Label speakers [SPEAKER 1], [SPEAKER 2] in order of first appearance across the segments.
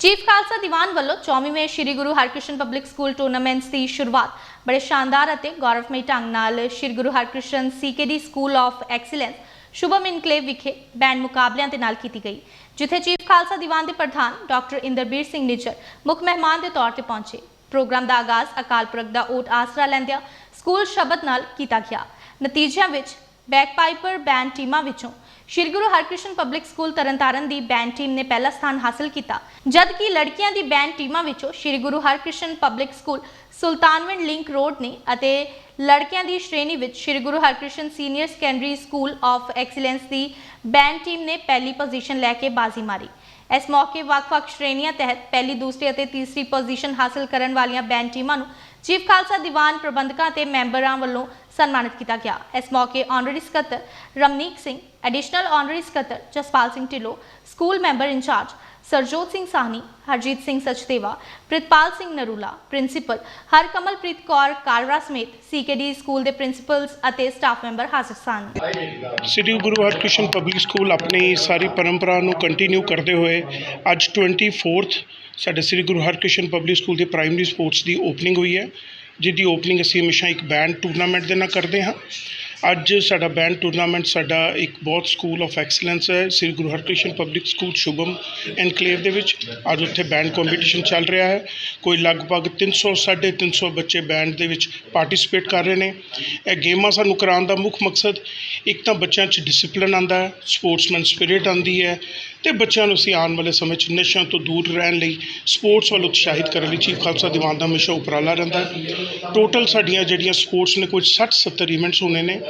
[SPEAKER 1] Chief Khalsa Diwan ਵੱਲੋਂ 24ਵੇਂ Sri Guru Harkrishan public school tournaments ਦੀ ਸ਼ੁਰੂਆਤ। ਬੜੇ ਸ਼ਾਨਦਾਰ ਅਤੇ ਗੌਰਵਮਈ ਢੰਗ ਨਾਲ Sri Guru Harkrishan CKD school of excellence Shubham enclave ਵਿਖੇ ਬੈਂਡ ਮੁਕਾਬਲਿਆਂ ਦੇ ਨਾਲ ਕੀਤੀ ਗਈ, ਜਿੱਥੇ ਚੀਫ ਖਾਲਸਾ ਦੀਵਾਨ ਦੇ ਪ੍ਰਧਾਨ ਡਾਕਟਰ ਇੰਦਰਬੀਰ ਸਿੰਘ ਨਿੱਜਰ ਮੁੱਖ ਮਹਿਮਾਨ ਦੇ ਤੌਰ ਤੇ ਪਹੁੰਚੇ। ਪ੍ਰੋਗਰਾਮ ਦਾ ਆਗਾਜ਼ ਅਕਾਲ ਪੁਰਖ ਦਾ ਓਟ ਆਸਰਾ ਲੈਂਦਿਆਂ ਸਕੂਲ ਸ਼ਬਦ ਨਾਲ ਕੀਤਾ ਗਿਆ। ਨਤੀਜਿਆਂ ਵਿੱਚ ਬੈਕਪਾਈਪਰ ਬੈਂਡ ਟੀਮਾਂ ਵਿੱਚੋਂ ਸ਼੍ਰੀ ਗੁਰੂ ਹਰਕ੍ਰਿਸ਼ਨ ਪਬਲਿਕ ਸਕੂਲ ਤਰਨਤਾਰਨ ਦੀ ਬੈਂਡ ਟੀਮ ਨੇ ਪਹਿਲਾ ਸਥਾਨ ਹਾਸਲ ਕੀਤਾ, ਜਦਕਿ ਲੜਕੀਆਂ ਦੀ ਬੈਂਡ ਟੀਮਾਂ ਵਿੱਚੋਂ Shri Guru Harkrishan public school Sultanwind link road ਨੇ ਅਤੇ ਲੜਕਿਆਂ ਦੀ ਸ਼੍ਰੇਣੀ ਵਿੱਚ Shri Guru Harkrishan senior secondary school of excellence the band team ਨੇ ਪਹਿਲੀ ਪੋਜੀਸ਼ਨ ਲੈ ਕੇ ਬਾਜ਼ੀ ਮਾਰੀ। ਇਸ ਮੌਕੇ ਵੱਖ-ਵੱਖ ਸ਼੍ਰੇਣੀਆਂ ਤਹਿਤ ਪਹਿਲੀ, ਦੂਸਰੀ ਅਤੇ ਤੀਸਰੀ ਪੋਜੀਸ਼ਨ ਹਾਸਲ ਕਰਨ ਵਾਲੀਆਂ ਬੈਂਡ ਟੀਮਾਂ ਨੂੰ ਚੀਫ ਖਾਲਸਾ ਦੀਵਾਨ ਪ੍ਰਬੰਧਕਾਂ ਤੇ ਮੈਂਬਰਾਂ ਵੱਲੋਂ ਸਨਮਾਨਿਤ ਕੀਤਾ ਗਿਆ। ਇਸ ਮੌਕੇ ਆਨਰੇਰੀ ਸਕੱਤਰ ਰਮਨੀਕ ਸਿੰਘ ਐਡੀਸ਼ਨਲ ਆਨਰੇਰੀ ਸਕੱਤਰ Jaspal Singh Dhillon school member in charge Sarjot Singh Sahni, Harjit Singh Sachdeva, Pritpal Singh Narula principal Harkamalpreet Kaur Kalra ਸਮੇਤ ਸੀਕੇਡੀ ਸਕੂਲ ਦੇ ਪ੍ਰਿੰਸੀਪਲਸ ਅਤੇ ਸਟਾਫ ਮੈਂਬਰ ਹਾਜ਼ਰ ਸਨ।
[SPEAKER 2] ਸ੍ਰੀ ਗੁਰੂ ਹਰਕ੍ਰਿਸ਼ਨ ਪਬਲਿਕ ਸਕੂਲ ਆਪਣੀ ਸਾਰੀ ਪਰੰਪਰਾ ਨੂੰ ਕੰਟੀਨਿਊ ਕਰਦੇ ਹੋਏ ਅੱਜ 24th ਸਾਡੇ ਸ੍ਰੀ ਗੁਰੂ ਹਰਕ੍ਰਿਸ਼ਨ ਪਬਲਿਕ ਸਕੂਲ ਦੇ ਪ੍ਰਾਇਮਰੀ ਸਪੋਰਟਸ ਦੀ ਓਪਨਿੰਗ ਹੋਈ ਹੈ। ਜਿਹਦੀ ਓਪਨਿੰਗ ਅਸੀਂ ਹਮੇਸ਼ਾ ਇੱਕ ਬੈਂਡ ਟੂਰਨਾਮੈਂਟ ਦੇ ਨਾਲ ਕਰਦੇ ਹਾਂ। ਅੱਜ ਸਾਡਾ ਬੈਂਡ ਟੂਰਨਾਮੈਂਟ ਸਾਡਾ ਇੱਕ ਬਹੁਤ ਸਕੂਲ ਆਫ ਐਕਸਲੈਂਸ ਹੈ, Sri Guru Harkrishan public school Shubham enclave ਦੇ ਵਿੱਚ। ਅੱਜ ਉੱਥੇ ਬੈਂਡ ਕੰਪੀਟੀਸ਼ਨ ਚੱਲ ਰਿਹਾ ਹੈ। ਕੋਈ ਲਗਭਗ 300 350 ਬੱਚੇ ਬੈਂਡ ਦੇ ਵਿੱਚ ਪਾਰਟਿਸਿਪੇਟ ਕਰ ਰਹੇ ਨੇ। ਇਹ ਗੇਮਾਂ ਸਾਨੂੰ ਕਰਾਉਣ ਦਾ ਮੁੱਖ ਮਕਸਦ ਇੱਕ ਤਾਂ ਬੱਚਿਆਂ 'ਚ ਡਿਸਪਲਿਨ ਆਉਂਦਾ ਹੈ ਸਪੋਰਟਸਮੈਨ ਸਪਿਰਿਟ ਆਉਂਦੀ ਹੈ ਤੇ ਬੱਚਿਆਂ ਨੂੰ ਅਸੀਂ ਆਉਣ ਵਾਲੇ ਸਮੇਂ 'ਚ ਨਸ਼ਿਆਂ ਤੋਂ ਦੂਰ ਰਹਿਣ ਲਈ ਸਪੋਰਟਸ ਵੱਲ ਉਤਸ਼ਾਹਿਤ ਕਰਨ ਲਈ ਚੀਫ ਖਾਲਸਾ ਦੀਵਾਨ ਦਾ ਹਮੇਸ਼ਾ ਉਪਰਾਲਾ ਰਹਿੰਦਾ ਟੋਟਲ ਸਾਡੀਆਂ ਜਿਹੜੀਆਂ ਸਪੋਰਟਸ ਨੇ, ਕੁਝ 60 70 ਇਵੈਂਟਸ ਹੋਣੇ ਨੇ।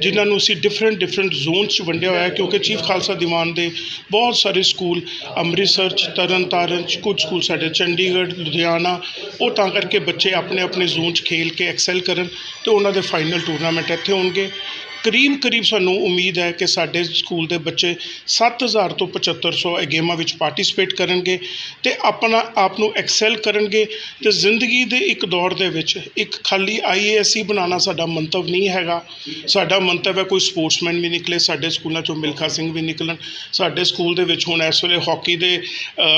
[SPEAKER 2] ਜਿਨ੍ਹਾਂ ਨੂੰ ਅਸੀਂ ਡਿਫਰੈਂਟ ਡਿਫਰੈਂਟ ਜ਼ੋਨ 'ਚ ਵੰਡਿਆ ਹੋਇਆ ਹੈ, ਕਿਉਂਕਿ ਚੀਫ ਖਾਲਸਾ ਦੀਵਾਨ ਦੇ ਬਹੁਤ ਸਾਰੇ ਸਕੂਲ ਅੰਮ੍ਰਿਤਸਰ 'ਚ, ਤਰਨਤਾਰਨ 'ਚ, ਕੁਝ ਸਕੂਲ ਸਾਡੇ ਚੰਡੀਗੜ੍ਹ, ਲੁਧਿਆਣਾ, ਉਹ ਤਾਂ ਕਰਕੇ ਬੱਚੇ ਆਪਣੇ ਆਪਣੇ ਜ਼ੋਨ 'ਚ ਖੇਲ ਕੇ ਐਕਸੈਲ ਕਰਨ ਅਤੇ ਉਹਨਾਂ ਦੇ ਫਾਈਨਲ ਟੂਰਨਾਮੈਂਟ ਇੱਥੇ ਹੋਣਗੇ। ਕਰੀਬ ਕਰੀਬ ਸਾਨੂੰ ਉਮੀਦ ਹੈ ਕਿ ਸਾਡੇ ਸਕੂਲ ਦੇ ਬੱਚੇ 7000 ਤੋਂ 7500 ਇਹ ਗੇਮਾਂ ਵਿੱਚ ਪਾਰਟਿਸਿਪੇਟ ਕਰਨਗੇ ਤੇ ਆਪਣਾ ਆਪ ਨੂੰ ਐਕਸੈਲ ਕਰਨਗੇ ਤੇ ਜ਼ਿੰਦਗੀ ਦੇ ਇੱਕ ਦੌਰ ਦੇ ਵਿੱਚ ਇੱਕ ਖਾਲੀ ਆਈਏਐਸ ਹੀ ਬਣਾਉਣਾ ਸਾਡਾ ਮੰਤਵ ਨਹੀਂ ਹੈਗਾ। ਸਾਡਾ ਮੰਤਵ ਹੈ ਕੋਈ ਸਪੋਰਟਸਮੈਨ ਵੀ ਨਿਕਲੇ, ਸਾਡੇ ਸਕੂਲਾਂ ਚੋਂ ਮਿਲਖਾ ਸਿੰਘ ਵੀ ਨਿਕਲਣ, ਸਾਡੇ ਸਕੂਲ ਦੇ ਵਿੱਚ ਹੁਣ ਇਸ ਵੇਲੇ ਹਾਕੀ ਦੇ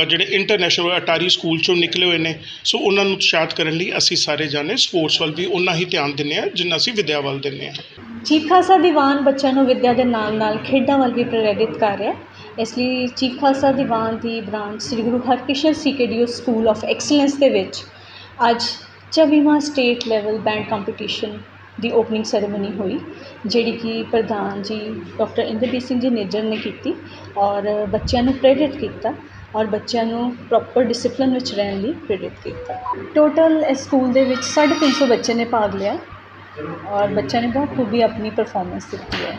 [SPEAKER 2] ਜਿਹੜੇ ਇੰਟਰਨੈਸ਼ਨਲ ਅਟਾਰੀ ਸਕੂਲ ਚੋਂ ਨਿਕਲੇ ਹੋਏ ਨੇ, ਸੋ ਉਹਨਾਂ ਨੂੰ ਉਤਸ਼ਾਹਿਤ ਕਰਨ ਲਈ ਅਸੀਂ ਸਾਰੇ ਜਾਣੇ ਸਪੋਰਟਸ ਵੱਲ ਵੀ ਉਨਾ ਹੀ ਧਿਆਨ ਦਿੰਦੇ ਹਾਂ ਜਿੰਨਾ ਅਸੀਂ ਵਿਦਿਆ ਵੱਲ ਦਿੰਦੇ ਹਾਂ।
[SPEAKER 3] ਚੀਫ ਖਾਲਸਾ ਦੀਵਾਨ ਬੱਚਿਆਂ ਨੂੰ ਵਿੱਦਿਆ ਦੇ ਨਾਲ ਨਾਲ ਖੇਡਾਂ ਵੱਲ ਵੀ ਪ੍ਰੇਰਿਤ ਕਰ ਰਿਹਾ ਇਸ ਲਈ chief Khalsa Diwan the branch Sri Guru Harkrishan C K D ਸੀਕੇਡੀਓ school of excellence ਦੇ ਵਿੱਚ ਅੱਜ 24ਵਾਂ ਸਟੇਟ ਲੈਵਲ ਬੈਂਡ ਕੰਪੀਟੀਸ਼ਨ ਦੀ ਓਪਨਿੰਗ ਸੈਰੇਮਨੀ ਹੋਈ, ਜਿਹੜੀ ਕਿ ਪ੍ਰਧਾਨ ਜੀ ਡਾਕਟਰ ਇੰਦਰਜੀਤ ਸਿੰਘ ਜੀ ਨੇਜਰ ਨੇ ਕੀਤੀ ਔਰ ਬੱਚਿਆਂ ਨੂੰ ਪ੍ਰੇਰਿਤ ਕੀਤਾ ਔਰ ਬੱਚਿਆਂ ਨੂੰ ਪ੍ਰੋਪਰ ਡਿਸਪਲਿਨ ਵਿੱਚ ਰਹਿਣ ਲਈ ਪ੍ਰੇਰਿਤ ਕੀਤਾ। ਟੋਟਲ ਇਸ ਸਕੂਲ ਦੇ ਵਿੱਚ 350 ਬੱਚੇ ਨੇ ਭਾਗ ਲਿਆ। ਔਰ ਬੱਚਿਆਂ ਨੇ ਬਹੁਤ ਖੂਬੀ ਆਪਣੀ ਪਰਫਾਰਮੈਂਸ ਦਿੱਤੀ ਹੈ।